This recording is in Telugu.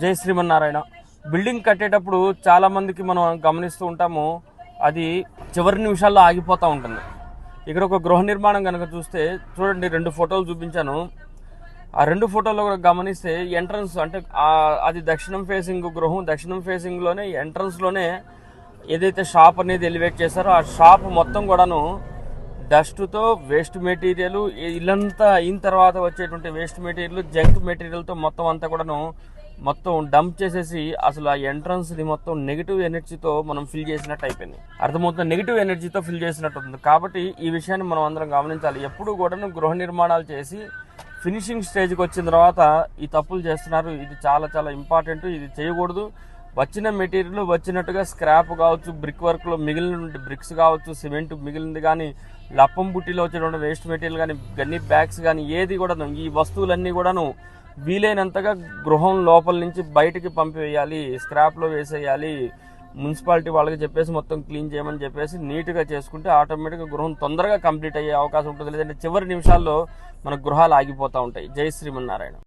జై శ్రీమన్నారాయణ. బిల్డింగ్ కట్టేటప్పుడు చాలా మందికి మనం గమనిస్తూ ఉంటాము అది చివరి నిమిషాల్లో ఆగిపోతూ ఉంటుంది. ఇక్కడ ఒక గృహ నిర్మాణం కనుక చూస్తే చూడండి రెండు ఫోటోలు చూపించాను. ఆ రెండు ఫోటోలు కూడా గమనిస్తే ఎంట్రన్స్ అంటే అది దక్షిణం ఫేసింగ్ గృహం దక్షిణం ఫేసింగ్లోనే ఎంట్రన్స్లోనే ఏదైతే షాప్ అనేది ఎలివేట్ చేశారో ఆ షాప్ మొత్తం కూడాను డస్ట్తో వేస్ట్ మెటీరియల్ ఇల్లంతా అయిన తర్వాత వచ్చేటువంటి వేస్ట్ మెటీరియల్ జంక్ మెటీరియల్తో మొత్తం అంతా కూడాను మొత్తం డంప్ చేసేసి అసలు ఆ ఎంట్రన్స్ని మొత్తం నెగిటివ్ ఎనర్జీతో మనం ఫిల్ చేసినట్టు అయిపోయింది. అర్థమవుతుంది? నెగిటివ్ ఎనర్జీతో ఫిల్ చేసినట్టు ఉంది. కాబట్టి ఈ విషయాన్ని మనం అందరం గమనించాలి. ఎప్పుడు కూడాను గృహ నిర్మాణాలు చేసి ఫినిషింగ్ స్టేజ్కి వచ్చిన తర్వాత ఈ తప్పులు చేస్తున్నారు. ఇది చాలా చాలా ఇంపార్టెంట్ ఇది చేయకూడదు. వచ్చిన మెటీరియల్ వచ్చినట్టుగా స్క్రాప్ కావచ్చు బ్రిక్ వర్క్లో మిగిలిన బ్రిక్స్ కావచ్చు సిమెంట్ మిగిలింది కానీ లప్పం బుట్టిలో వచ్చినటువంటి వేస్ట్ మెటీరియల్ కానీ గన్ని బ్యాగ్స్ కానీ ఏది కూడాను ఈ వస్తువులన్నీ కూడాను వీలైనంతగా గృహం లోపల నుంచి బయటికి పంపివేయాలి స్క్రాప్లో వేసేయాలి మున్సిపాలిటీ వాళ్ళకి చెప్పేసి మొత్తం క్లీన్ చేయమని చెప్పేసి నీట్గా చేసుకుంటే ఆటోమేటిక్గా గృహం తొందరగా కంప్లీట్ అయ్యే అవకాశం ఉంటుంది. లేదంటే చివరి నిమిషాల్లో మన గృహాలు ఆగిపోతూ ఉంటాయి. జై శ్రీమన్నారాయణ.